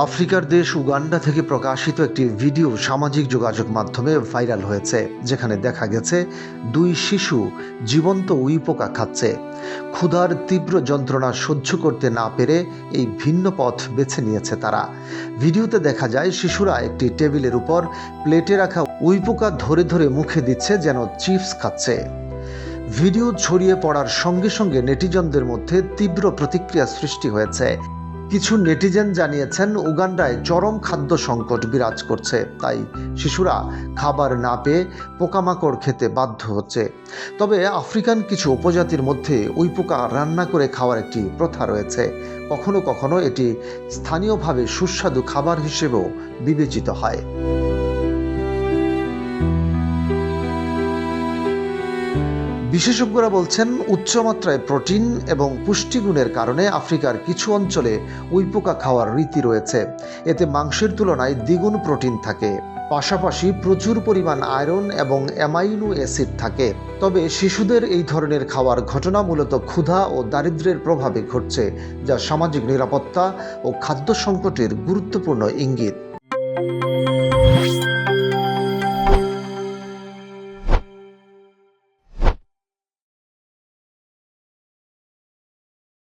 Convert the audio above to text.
আফ্রিকার দেশ উগান্ডা থেকে প্রকাশিত একটি ভিডিও সামাজিক যোগাযোগ মাধ্যমে ভাইরাল হয়েছে, যেখানে দেখা গেছে দুই শিশু জীবন্ত উইপোকা খাচ্ছে। ক্ষুধার তীব্র যন্ত্রণা সহ্য করতে না পেরে এই ভিন্ন পথ বেছে নিয়েছে তারা। ভিডিওতে দেখা যায়, শিশুরা একটি টেবিলের উপর প্লেটে রাখা উইপোকা ধরে ধরে মুখে দিচ্ছে, যেন চিপস খাচ্ছে। ভিডিও ছড়িয়ে পড়ার সঙ্গে সঙ্গে নেটিজনদের মধ্যে তীব্র প্রতিক্রিয়া সৃষ্টি হয়েছে। কিছু নেটিজেন জানিয়েছেন, উগান্ডায় চরম খাদ্য সংকট বিরাজ করছে। তাই শিশুরা খাবার না পেয়ে পোকামাকড় খেতে বাধ্য হচ্ছে। তবে আফ্রিকান কিছু উপজাতির মধ্যে ওই পোকা রান্না করে খাওয়ার একটি প্রথা রয়েছে। কখনো কখনো এটি স্থানীয়ভাবে সুস্বাদু খাবার হিসেবেও বিবেচিত হয়। বিশেষজ্ঞরা বলছেন, উচ্চমাত্রায় প্রোটিন এবং পুষ্টিগুণের কারণে আফ্রিকার কিছু অঞ্চলে উইপোকা খাওয়ার রীতি রয়েছে। এতে মাংসের তুলনায় দ্বিগুণ প্রোটিন থাকে। পাশাপাশি প্রচুর পরিমাণ আয়রন এবং অ্যামাইনো অ্যাসিড থাকে। তবে শিশুদের এই ধরনের খাওয়ার ঘটনা মূলত ক্ষুধা ও দারিদ্র্যের প্রভাবে ঘটছে, যা সামাজিক নিরাপত্তা ও খাদ্য সংকটের গুরুত্বপূর্ণ ইঙ্গিত।